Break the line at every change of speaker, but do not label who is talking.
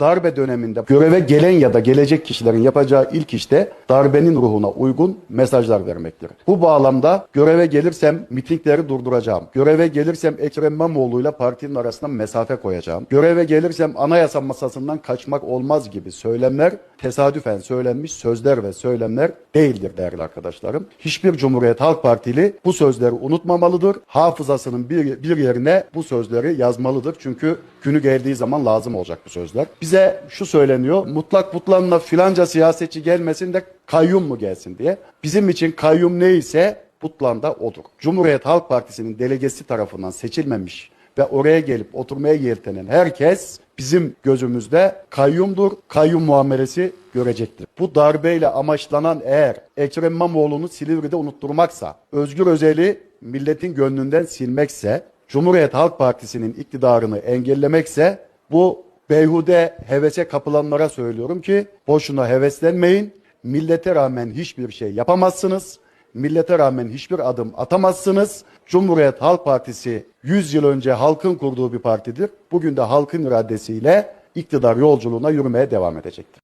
Darbe döneminde göreve gelen ya da gelecek kişilerin yapacağı ilk işte darbenin ruhuna uygun mesajlar vermektir. Bu bağlamda göreve gelirsem mitingleri durduracağım. Göreve gelirsem Ekrem İmamoğlu ile partinin arasında mesafe koyacağım. Göreve gelirsem anayasa masasından kaçmak olmaz gibi söylemler tesadüfen söylenmiş sözler ve söylemler değildir değerli arkadaşlarım. Hiçbir Cumhuriyet Halk Partili bu sözleri unutmamalıdır. Hafızasının bir, bir yerine bu sözleri yazmalıdır. Çünkü günü geldiği zaman lazım olacak bu sözler. Bize şu söyleniyor. Mutlak mutlanla filanca siyasetçi gelmesin de kayyum mu gelsin diye. Bizim için kayyum neyse Butlan da odur. Cumhuriyet Halk Partisi'nin delegesi tarafından seçilmemiş ve oraya gelip oturmaya yeltenen herkes bizim gözümüzde kayyumdur, kayyum muamelesi görecektir. Bu darbeyle amaçlanan eğer Ekrem İmamoğlu'nu Silivri'de unutturmaksa, Özgür Özel'i milletin gönlünden silmekse, Cumhuriyet Halk Partisi'nin iktidarını engellemekse bu beyhude hevese kapılanlara söylüyorum ki boşuna heveslenmeyin. Millete rağmen hiçbir şey yapamazsınız. Millete rağmen hiçbir adım atamazsınız. Cumhuriyet Halk Partisi 100 yıl önce halkın kurduğu bir partidir. Bugün de halkın iradesiyle iktidar yolculuğuna yürümeye devam edecektir.